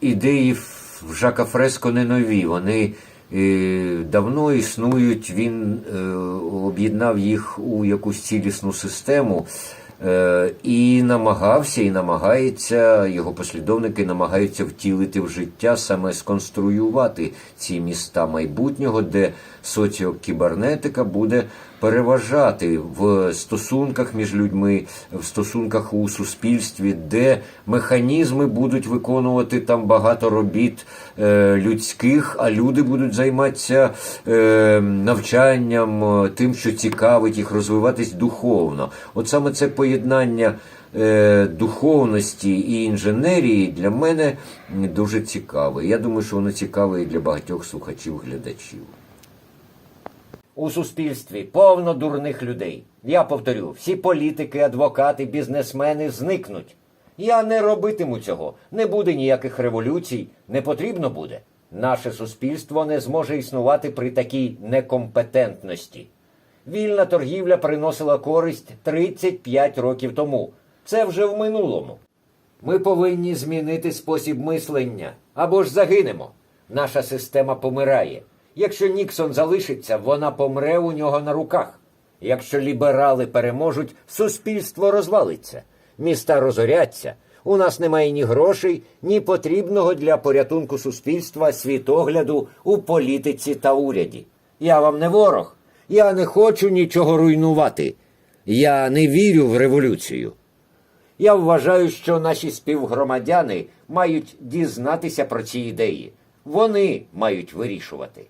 ідеї в Жака Фреско не нові. Вони е, давно існують. Він е, об'єднав їх у якусь цілісну систему. Е, І намагався, і намагається, його послідовники намагаються втілити в життя, саме сконструювати ці міста майбутнього, де соціокібернетика буде переважати в стосунках між людьми, в стосунках у суспільстві, де механізми будуть виконувати там багато робіт е, людських, а люди будуть займатися е, навчанням, е, тим, що цікавить їх, розвиватись духовно. От саме це поєднання е, духовності і інженерії для мене дуже цікаве. Я думаю, що воно цікаве і для багатьох слухачів-глядачів. У суспільстві повно дурних людей. Я повторю, всі політики, адвокати, бізнесмени зникнуть. Я не робитиму цього. Не буде ніяких революцій, не потрібно буде. Наше суспільство не зможе існувати при такій некомпетентності. Вільна торгівля приносила користь 35 років тому. Це вже в минулому. Ми повинні змінити спосіб мислення або ж загинемо. Наша система помирає. Якщо Ніксон залишиться, вона помре у нього на руках. Якщо ліберали переможуть, суспільство розвалиться, міста розоряться. У нас немає ні грошей, ні потрібного для порятунку суспільства світогляду у політиці та уряді. Я вам не ворог. Я не хочу нічого руйнувати. Я не вірю в революцію. Я вважаю, що наші співгромадяни мають дізнатися про ці ідеї. Вони мають вирішувати.